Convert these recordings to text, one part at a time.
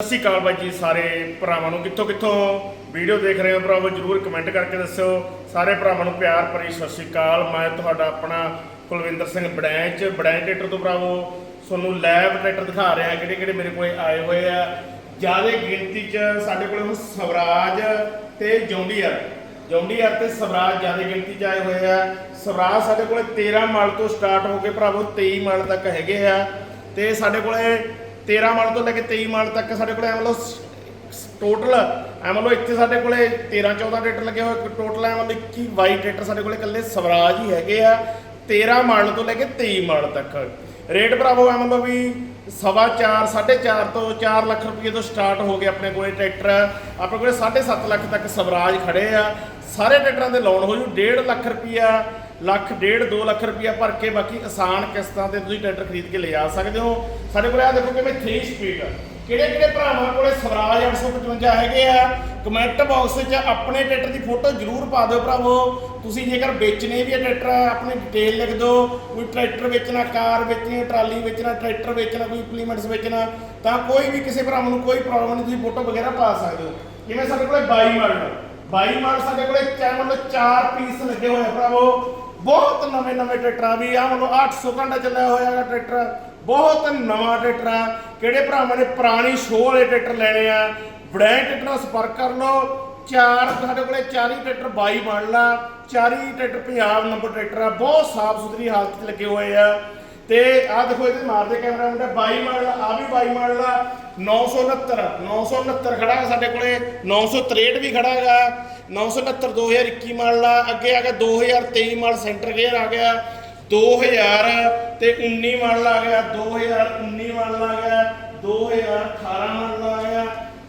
ਸਤਿ ਸ਼੍ਰੀ ਅਕਾਲ ਬਾਈ ਜੀ ਸਾਰੇ ਭਰਾਵਾਂ ਨੂੰ। ਕਿੱਥੋਂ ਕਿੱਥੋਂ ਵੀਡੀਓ ਦੇਖ ਰਹੇ ਹੋ ਭਰਾਵੋ, ਜਰੂਰ ਕਮੈਂਟ ਕਰਕੇ ਦੱਸਿਓ। ਸਾਰੇ ਭਰਾਵਾਂ ਨੂੰ ਪਿਆਰ ਭਰੀ ਸਤਿ ਸ਼੍ਰੀ ਅਕਾਲ। ਮੈਂ ਤੁਹਾਡਾ ਆਪਣਾ ਕੁਲਵਿੰਦਰ ਸਿੰਘ ਬੜੈਂਚ। ਬੜੈਂਚ ਟਰੈਕਟਰ ਤੋਂ ਭਰਾਵੋ, ਤੁਹਾਨੂੰ ਲੈਬ ਟਰੈਕਟਰ ਦਿਖਾ ਰਿਹਾ ਕਿਹੜੇ ਕਿਹੜੇ ਮੇਰੇ ਕੋਲ ਆਏ ਹੋਏ ਆ। ਜ਼ਿਆਦਾ ਗਿਣਤੀ 'ਚ ਸਾਡੇ ਕੋਲ ਹੁਣ ਸਵਰਾਜ ਤੇ ਜੌਂਡੀਅਰ। ਜੌਂਡੀਅਰ ਤੇ ਸਵਰਾਜ ਜ਼ਿਆਦਾ ਗਿਣਤੀ 'ਚ ਆਏ ਹੋਏ ਆ। ਸਵਰਾਜ ਸਾਡੇ ਕੋਲ 13 ਮਾਲ ਤੋਂ ਸਟਾਰਟ ਹੋ ਕੇ ਭਰਾਵੋ 23 ਮਾਲ ਤੱਕ ਹੈਗੇ ਆ। ਤੇ ਸਾਡੇ ਕੋਲੇ 13 ਮਾਲ ਤੋਂ ਲੈ ਕੇ 23 ਮਾਲ ਤੱਕ ਸਾਡੇ ਕੋਲ ਐ ਮਤਲਬ ਟੋਟਲ ਐ ਮਤਲਬ ਇੱਥੇ ਸਾਡੇ ਕੋਲੇ 13 14 ਟਰੈਕਟਰ ਲੱਗੇ ਹੋਏ ਟੋਟਲ ਐ ਮਤਲਬ 21 22 ਟਰੈਕਟਰ ਸਾਡੇ ਕੋਲੇ ਇਕੱਲੇ ਸਵਰਾਜ ਹੀ ਹੈਗੇ ਆ। 13 ਮਾਲ ਤੋਂ ਲੈ ਕੇ 23 ਮਾਲ ਤੱਕ। ਰੇਟ ਭਰਾਵੋ ਐ ਮਤਲਬ ਵੀ ਸਵਾ 4 4.5 ਤੋਂ 4 ਲੱਖ ਰੁਪਏ ਤੋਂ ਸਟਾਰਟ ਹੋ ਗਏ ਆਪਣੇ ਕੋਲੇ ਟਰੈਕਟਰ। ਆਪਣੇ ਕੋਲੇ 7.5 ਲੱਖ ਤੱਕ ਸਵਰਾਜ ਖੜੇ ਆ। ਸਾਰੇ ਟਰੈਕਟਰਾਂ ਦੇ ਲੋਨ ਹੋ ਜੂ 1.5 ਲੱਖ ਰੁਪਿਆ ਲੱਖ ਡੇਢ 2 ਲੱਖ ਰੁਪਇਆ ਭਰ ਕੇ ਬਾਕੀ ਆਸਾਨ ਕਿਸ਼ਤਾਂ ਤੇ ਤੁਸੀਂ ਟਰੈਕਟਰ ਖਰੀਦ ਕੇ ਲਿਆ ਸਕਦੇ ਹੋ। ਸਾਡੇ ਕੋਲ ਆ ਦੇਖੋ ਕਿਵੇਂ 3 ਸਪੀਡ ਕਿਹੜੇ ਕਿਹੜੇ ਭਰਾਵਾਂ ਕੋਲੇ ਸਵਰਾਜ 855 ਹੈਗੇ ਆ। ਕਮੈਂਟ ਬਾਕਸ ਵਿੱਚ ਆਪਣੇ ਟਰੈਕਟਰ ਦੀ ਫੋਟੋ ਜ਼ਰੂਰ ਪਾ ਦਿਓ ਭਰਾਵੋ। ਤੁਸੀਂ ਜੇਕਰ ਵੇਚਣੇ ਵੀ ਹੈ ਟਰੈਕਟਰ, ਆਪਣੀ ਡਿਟੇਲ ਲਿਖ ਦਿਓ। ਕੋਈ ਟਰੈਕਟਰ ਵੇਚਣਾ, ਕਾਰ ਵੇਚਣੀ, ਟਰਾਲੀ ਵੇਚਣਾ, ਟਰੈਕਟਰ ਵੇਚਣਾ, ਕੋਈ ਇੰਪਲੀਮੈਂਟਸ ਵੇਚਣਾ, ਤਾਂ ਕੋਈ ਵੀ ਕਿਸੇ ਭਰਾਵਾਂ ਨੂੰ ਕੋਈ ਪ੍ਰੋਬਲਮ ਨਹੀਂ, ਤੁਸੀਂ ਫੋਟੋ ਵਗੈਰਾ ਪਾ ਸਕਦੇ ਹੋ। ਜਿਵੇਂ ਸਾਡੇ ਕੋਲੇ 22 ਮਾਡਲ 22 ਮਾਡਲ ਸਾਡੇ ਕੋਲੇ ਚਾਰ ਮਤਲਬ ਚਾਰ ਪੀਸ ਲੱਗੇ ਹੋਏ ਭਰਾਵੋ। ਬਹੁਤ ਨਵੇਂ ਨਵੇਂ ਟਰੈਕਟਰ ਆ ਵੀ ਆ ਮਤਲਬ 800 ਘੰਟਾ ਚੱਲਿਆ ਹੋਇਆ ਹੈਗਾ ਟਰੈਕਟਰ। ਬਹੁਤ ਨਵਾਂ ਟਰੈਕਟਰ ਆ। ਕਿਹੜੇ ਭਰਾਵਾਂ ਨੇ ਪੁਰਾਣੀ ਸ਼ੋਅ ਵਾਲੇ ਟਰੈਕਟਰ ਲੈਣੇ ਆ। ਬ੍ਰੈਂਡ ਟਰੈਕਟਰ ਨਾਲ ਸੰਪਰਕ ਕਰ ਲਓ। ਚਾਰ, ਸਾਡੇ ਕੋਲੇ 40 ਟਰੈਕਟਰ 22 ਮਾਡਲ ਆ 40 ਟਰੈਕਟਰ ਪੰਜਾਬ ਨੰਬਰ ਟਰੈਕਟਰ ਆ। ਬਹੁਤ ਸਾਫ਼ ਸੁਥਰੀ ਹਾਲਤ 'ਚ ਲੱਗੇ ਹੋਏ ਆ। ਤੇ ਆਹ ਦੇਖੋ ਇਹਦੇ ਮਾਰਦੇ ਕੈਮਰਾ ਮੁੰਡਾ 22 ਮਾਡਲ ਆ ਵੀ 22 ਮਾਡਲ ਆ 969 969 ਖੜਾ ਹੈ ਸਾਡੇ ਕੋਲੇ। 963 ਵੀ ਖੜਾ ਹੈਗਾ। 969 2021 ਮਾਡਲ ਆ ਅੱਗੇ ਆ ਗਿਆ 2023 ਮਾਡਲ ਸੈਂਟਰ ਗੇਅਰ ਆ ਗਿਆ 2000 ਤੇ 19 ਮਾਡਲ ਆ ਗਿਆ 2019 ਮਾਡਲ ਆ ਗਿਆ 2018 ਮਾਡਲ ਆ ਗਿਆ।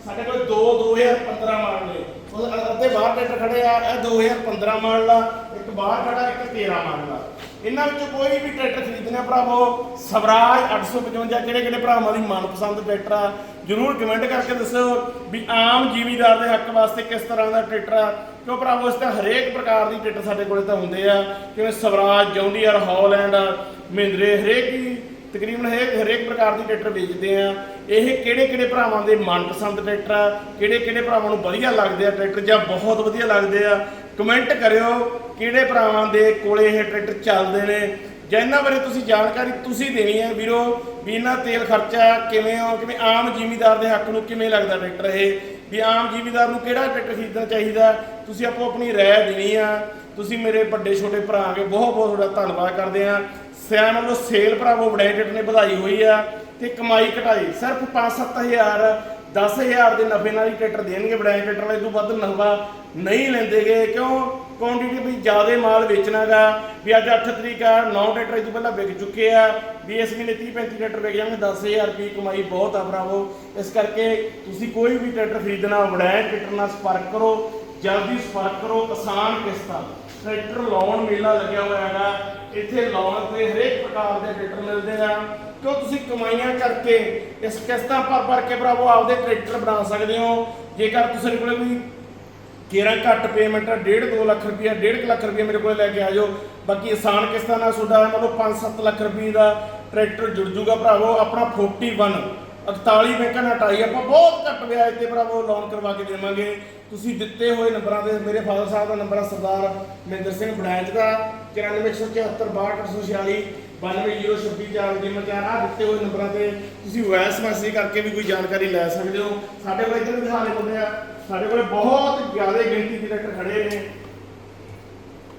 ਸਾਡੇ ਕੋਲ ਦੋ 2015 ਮਾਡਲ ਨੇ। ਉਹ ਅੱਧੇ ਬਾਹਰ ਟਰੈਕਟਰ ਖੜੇ ਆ, ਇਹ 2015 ਮਾਡਲ ਆ ਇੱਕ ਬਾਹਰ ਖੜਾ ਇੱਕ 13 ਮਾਡਲ ਇਹਨਾਂ ਵਿੱਚੋਂ ਕੋਈ ਵੀ ਟਰੈਕਟਰ ਖਰੀਦਣਾ ਭਰਾਵੋ, ਸਵਰਾਜ 855 ਕਿਹੜੇ ਕਿਹੜੇ ਭਰਾਵਾਂ ਦੀ ਮਨਪਸੰਦ ਟਰੈਕਟਰ ਆ, ਜਰੂਰ ਕਮੈਂਟ ਕਰਕੇ ਦੱਸੋ ਵੀ ਆਮ ਜ਼ਿਮੀਦਾਰ ਦੇ ਹੱਕ ਵਾਸਤੇ ਕਿਸ ਤਰ੍ਹਾਂ ਦਾ ਟਰੈਕਟਰ ਆ। ਕਿਉਂ ਭਰਾਵੋ, ਇਸ ਤੇ ਹਰੇਕ ਪ੍ਰਕਾਰ ਦੀ ਟਰੈਕਟਰ ਸਾਡੇ ਕੋਲੇ ਤਾਂ ਹੁੰਦੇ ਆ, ਜਿਵੇਂ ਸਵਰਾਜ ਜੌਂਡੀਅਰ ਹੌਲੈਂਡ, ਮਹਿੰਦਰੇ, ਹਰੇਕ ਹੀ ਤਕਰੀਬਨ ਹਰੇਕ ਹਰੇਕ ਪ੍ਰਕਾਰ ਦੀ ਟਰੈਕਟਰ ਵੇਚਦੇ ਆ। ਇਹ ਕਿਹੜੇ ਕਿਹੜੇ ਭਰਾਵਾਂ ਦੇ ਮਨਪਸੰਦ ਟਰੈਕਟਰ ਆ, ਕਿਹੜੇ ਕਿਹੜੇ ਭਰਾਵਾਂ ਨੂੰ ਵਧੀਆ ਲੱਗਦੇ ਆ ਟਰੈਕਟਰ ਜਾਂ ਬਹੁਤ ਵਧੀਆ ਲੱਗਦੇ ਆ ਕਮੈਂਟ ਕਰਿਓ। ਕਿਹੜੇ ਭਰਾਵਾਂ ਦੇ ਕੋਲੇ ਇਹ ਟਰੈਕਟਰ ਚੱਲਦੇ ਨੇ? ਜਾਂ ਇਹਨਾਂ ਬਾਰੇ ਤੁਸੀਂ ਜਾਣਕਾਰੀ ਤੁਸੀਂ ਦੇਣੀ ਹੈ ਵੀਰੋ, ਵੀ ਇਹਨਾਂ ਤੇਲ ਖਰਚਾ ਕਿਵੇਂ ਹੋ ਕਿਵੇਂ ਆਮ ਜ਼ਿਮੀਦਾਰ ਦੇ ਹੱਕ ਨੂੰ ਕਿਵੇਂ ਲੱਗਦਾ ਟਰੈਕਟਰ ਇਹ? ਵੀ ਆਮ ਜ਼ਿਮੀਦਾਰ ਨੂੰ ਕਿਹੜਾ ਟਰੈਕਟਰ ਖਰੀਦਣਾ ਚਾਹੀਦਾ? ਤੁਸੀਂ ਆਪੋ ਆਪਣੀ ਰਾਏ ਦੇਣੀ ਆ। ਤੁਸੀਂ ਮੇਰੇ ਵੱਡੇ ਛੋਟੇ ਭਰਾ ਕੇ ਬਹੁਤ ਬਹੁਤ ਤੁਹਾਡਾ ਧੰਨਵਾਦ ਕਰਦੇ ਆ। ਸਿਆਣ ਵੱਲੋਂ ਸੇਲ ਭਰਾਵੋ ਬੜੇ ਟਰੈਕਟਰ ਨੇ, ਵਧਾਈ ਹੋਈ ਆ ਤੇ ਕਮਾਈ ਘਟਾਈ। ਸਿਰਫ 5-7000 10000 ਦੇ ਨਫੇ ਨਾਲ ਹੀ ਟਰੈਕਟਰ ਦੇਣਗੇ ਬੜਾਈ ਟਰੈਕਟਰ ਵਾਲੇ ਤੋਂ ਵੱਧ ਨਫਾ ਨਹੀਂ ਲੈਂਦੇਗੇ। ਕਿਉਂ? ਕੁਆਂਟੀਟੀ ਵੀ ਜ਼ਿਆਦਾ ਮਾਲ ਵੇਚਣਾਗਾ ਵੀ ਅੱਜ 8 ਤਰੀਕ ਆ 9 ਟਰੈਕਟਰ ਇਹ ਤੋਂ ਪਹਿਲਾਂ ਵਿਕ ਚੁੱਕੇ ਆ। ਵੀ ਇਸ ਮਹੀਨੇ 30 35 ਟਰੈਕਟਰ ਵਿਕ ਜਾਣਗੇ 10000 ਰੁਪਏ ਕਮਾਈ ਬਹੁਤ ਆ ਭਰਾਵੋ। ਇਸ ਕਰਕੇ ਤੁਸੀਂ ਕੋਈ ਵੀ ਟਰੈਕਟਰ ਖਰੀਦਣਾ ਬੜਾਈ ਟਰੈਕਟਰ ਨਾਲ ਸੰਪਰਕ ਕਰੋ, ਜਲਦੀ ਸੰਪਰਕ ਕਰੋ, ਕਿਸਾਨ ਕਿਸ਼ਤਾਂ ਟਰੈਕਟਰ ਲਾਉਣ ਮੇਲਾ ਲੱਗਿਆ ਹੋਇਆ ਹੈਗਾ, ਇੱਥੇ ਲਾਉਣ ਤੇ ਹਰੇਕ ਪ੍ਰਕਾਰ ਦੇ ਟਰੈਕਟਰ ਮਿਲਦੇ ਆ। ਕਿਉਂ ਤੁਸੀਂ ਕਮਾਈਆਂ ਕਰਕੇ ਇਸ ਕਿਸ਼ਤਾਂ ਭਰ ਭਰ ਕੇ ਭਰਾਵੋ, ਆਪਦੇ ਟਰੈਕਟਰ ਬਣਾ ਸਕਦੇ ਹੋ? ਜੇਕਰ ਤੁਸੀਂ ਕੋਲੇ ਕੋਈ ਕੇਰਾ ਘੱਟ ਪੇਮੈਂਟ 1.5 2 ਲੱਖ ਰੁਪਇਆ 1.5 ਲੱਖ ਰੁਪਇਆ ਮੇਰੇ ਕੋਲ ਲੈ ਕੇ ਆ ਜਾਓ। ਬਾਕੀ ਆਸਾਨ ਕਿਸ਼ਤਾਂ ਨਾਲ ਤੁਹਾਡਾ ਲਓ 5-7 ਲੱਖ ਰੁਪਏ ਦਾ ਟਰੈਕਟਰ ਜੁੜ ਜੂਗਾ ਭਰਾਵੋ, ਆਪਣਾ 41 41 ਬੈਂਕਾਂ ਨਾਲ ਟਾਈ ਆਪਾਂ ਬਹੁਤ ਘੱਟ ਵਿਆਜ ਤੇ ਭਰਾਵੋ ਲੋਨ ਕਰਵਾ ਕੇ ਦੇਵਾਂਗੇ। ਤੁਸੀਂ ਦਿੱਤੇ ਹੋਏ ਨੰਬਰਾਂ ਤੇ ਮੇਰੇ ਫਾਦਰ ਸਾਹਿਬ ਦਾ ਨੰਬਰ ਆ, ਸਰਦਾਰ ਮਹਿੰਦਰ ਸਿੰਘ ਬੜੈਂਚ ਦਾ 9474 920624 ਦੇ ਮਚਾਰ ਆ, ਦਿੱਤੇ ਹੋਏ ਨੰਬਰਾਂ ਤੇ ਤੁਸੀਂ ਵੌਇਸ ਮੈਸੇਜ ਕਰਕੇ ਵੀ ਕੋਈ ਜਾਣਕਾਰੀ ਲੈ ਸਕਦੇ ਹੋ। ਸਾਡੇ ਕੋਲ ਇੱਧਰ ਦਿਖਾਣੇ ਹੁੰਦੇ ਆ। ਸਾਡੇ ਕੋਲ ਬਹੁਤ ਜ਼ਿਆਦਾ ਗਿਣਤੀ ਦੇ ਟਰੈਕਟਰ ਖੜੇ ਨੇ।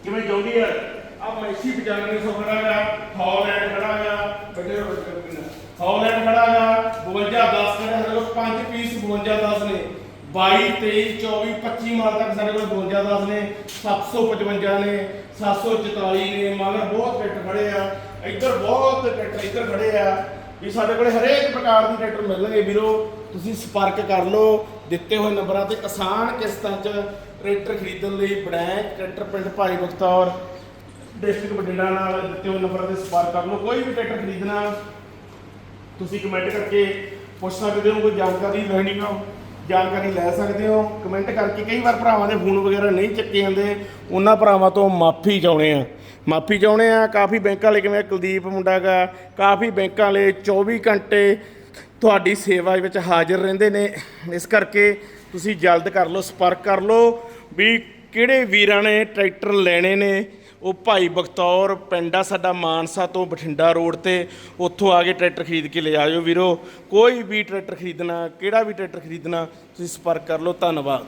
ਜਿਵੇਂ ਜੌਂਡੀਅਰ ਆ। ਮੈਸੀ 9500 ਖੜਾ ਗਾ, ਹੌਲੈਂਡ ਖੜਾ ਗਾ। ਵੱਡੇ ਵੱਡੇ ਹੌਲੈਂਡ ਖੜਾ ਗਾ 52 10 ਖੜਾ ਸਾਡੇ ਕੋਲ 5 ਪੀਸ 52 10 ਨੇ। 22 23 24 25 ਮਾਲ ਤੱਕ ਸਾਡੇ ਕੋਲ 52 10 ਨੇ 755 ਨੇ 744 ਨੇ। ਮਗਰ ਬਹੁਤ ਟਰੈਕਟਰ ਖੜੇ ਆ। ਇੱਧਰ ਬਹੁਤ ਟਰੈਕਟਰ ਇੱਧਰ ਖੜੇ ਆ ਵੀ ਸਾਡੇ ਕੋਲੇ ਹਰੇਕ ਪ੍ਰਕਾਰ ਦੀ ਟਰੈਕਟਰ ਮਿਲਣਗੇ ਵੀਰੋ। ਤੁਸੀਂ ਸੰਪਰਕ ਕਰ ਲਓ, ਦਿੱਤੇ ਹੋਏ ਨੰਬਰਾਂ ਤੇ ਆਸਾਨ ਕਿਸ਼ਤਾਂ 'ਚ ਟਰੈਕਟਰ ਖਰੀਦਣ ਲਈ ਬੜੈਂਕ ਟਰੈਕਟਰ ਪਿੰਡ ਭਾਈ ਬਖਤੌਰ ਡਿਸਟ੍ਰਿਕਟ ਬਠਿੰਡਾ ਨਾਲ ਦਿੱਤੇ ਹੋਏ ਨੰਬਰਾਂ ਤੇ ਸੰਪਰਕ ਕਰ ਲਓ। ਕੋਈ ਵੀ ਟਰੈਕਟਰ ਖਰੀਦਣਾ, ਤੁਸੀਂ ਕਮੈਂਟ ਕਰਕੇ ਪੁੱਛ ਸਕਦੇ ਹੋ, ਕੋਈ ਜਾਣਕਾਰੀ ਲੈਣੀ ਹੋ। ਜਾਣਕਾਰੀ ਲੈ ਸਕਦੇ ਹੋ। ਕਮੈਂਟ ਕਰਕੇ ਕਈ ਵਾਰ ਭਰਾਵਾਂ ਦੇ ਫੋਨ ਵਗੈਰਾ ਨਹੀਂ ਚੱਕੇ ਜਾਂਦੇ। ਉਹਨਾਂ ਭਰਾਵਾਂ ਤੋਂ ਮਾਫੀ ਚਾਹੁੰਦੇ ਆ ਮਾਫੀ ਚਾਹੁੰਦੇ ਆ ਕਾਫੀ ਬੈਂਕਾਂ ਵਾਲੇ ਕਿਵੇਂ ਕੁਲਦੀਪ ਮੁੰਡਾ ਗਾ। ਕਾਫੀ ਬੈਂਕਾਂ ਵਾਲੇ 24 ਘੰਟੇ ਤੁਹਾਡੀ ਸੇਵਾ ਵਿੱਚ ਹਾਜ਼ਰ ਰਹਿੰਦੇ ਨੇ। ਇਸ ਕਰਕੇ ਤੁਸੀਂ ਜਲਦ ਕਰ ਲਓ, ਸੰਪਰਕ ਕਰ ਲਓ ਵੀ ਕਿਹੜੇ ਵੀਰਾਂ ਨੇ ਟਰੈਕਟਰ ਲੈਣੇ ਨੇ। ਉਹ ਭਾਈ ਬਖਤੌਰ ਪਿੰਡ ਆ ਸਾਡਾ ਮਾਨਸਾ ਤੋਂ ਬਠਿੰਡਾ ਰੋਡ ਤੇ, ਉੱਥੋਂ ਆ ਕੇ ਟਰੈਕਟਰ ਖਰੀਦ ਕੇ ਲੈ ਆਇਓ ਵੀਰੋ। ਕੋਈ ਵੀ ਟਰੈਕਟਰ ਖਰੀਦਣਾ, ਕਿਹੜਾ ਵੀ ਟਰੈਕਟਰ ਖਰੀਦਣਾ, ਤੁਸੀਂ ਸੰਪਰਕ ਕਰ ਲਓ। ਧੰਨਵਾਦ।